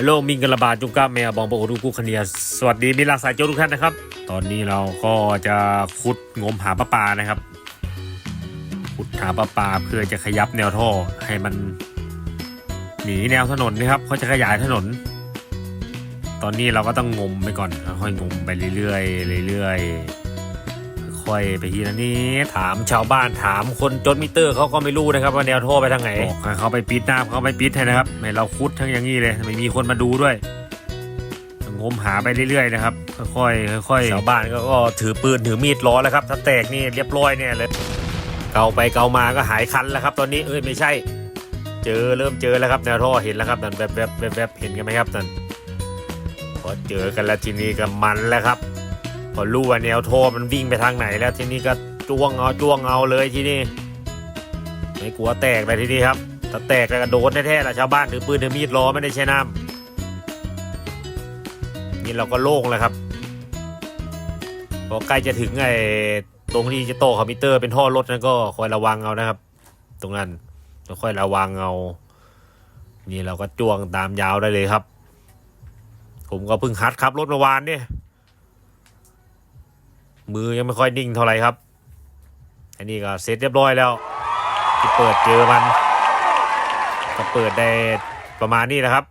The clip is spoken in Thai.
ฮัลโหลมิงกะลาบาจุงก้าเมียบองโบรูกุคเนียสวัสดีมิลาสายโจทุกท่านนะครับ ตอนนี้เราก็จะขุดงมหาปลาปลานะครับขุดหาปลาปลาเพื่อจะขยับแนวท่อให้มัน หนีแนวถนนนะครับเขาจะขยายถนน ตอนนี้เราก็ต้องงมไปก่อนค่อยงมไปเรื่อยๆเรื่อยๆ ค่อยๆไปทีละนี้ถามชาวบ้านถามคนจดมิเตอร์เขาก็ไม่รู้นะครับว่าแนวท่อไปทางไหนบอกให้เขาไปปิดน้ำเขาไปปิดให้นะครับไม่เราคุดทั้งอย่างนี้เลยไม่มีคนมาดูด้วยงมหาไปเรื่อยๆนะครับค่อยๆค่อยๆชาวบ้านก็ก็ถือปืนถือมีดรอแล้วครับ ถ้าแตกนี่เรียบร้อยเนี่ยเลยเกาไปเกามาก็หายคันแล้วครับ ตอนนี้เอ้ยไม่ใช่ เจอเริ่มเจอแล้วครับแนวท่อเห็นแล้วครับนั่นแบบแบบแบบแบบเห็นกันไหมครับนั่นพอเจอกันแล้วทีนี้ก็มันแล้วครับ พอรู้ว่าแนวท่อมันวิ่งไปทางไหนแล้วทีนี้ก็จ้วงเอาจ้วงเอาเลยทีนี้ไม่กลัวแตกเลยทีนี้ครับถ้าแตกแล้วก็โดนแท้ๆละชาวบ้านถือปืนถือมีดรอไม่ได้ใช้น้ำนี่เราก็โล่งแล้วครับพอใกล้จะถึงไอ้ตรงที่จะโตคอมพิวเตอร์เป็นท่อรถนั้นก็คอยระวังเอานะครับ ตรงนั้นก็ค่อยระวังเอา นี่เราก็จ้วงตามยาวได้เลยครับ ผมก็เพิ่งฮัดขับรถเมื่อวานเนี่ย มือยังไม่ค่อยนิ่งเท่าไหร่ครับ อันนี้ก็เสร็จเรียบร้อยแล้วที่เปิดเจอมัน ก็เปิดได้ประมาณนี้นะครับ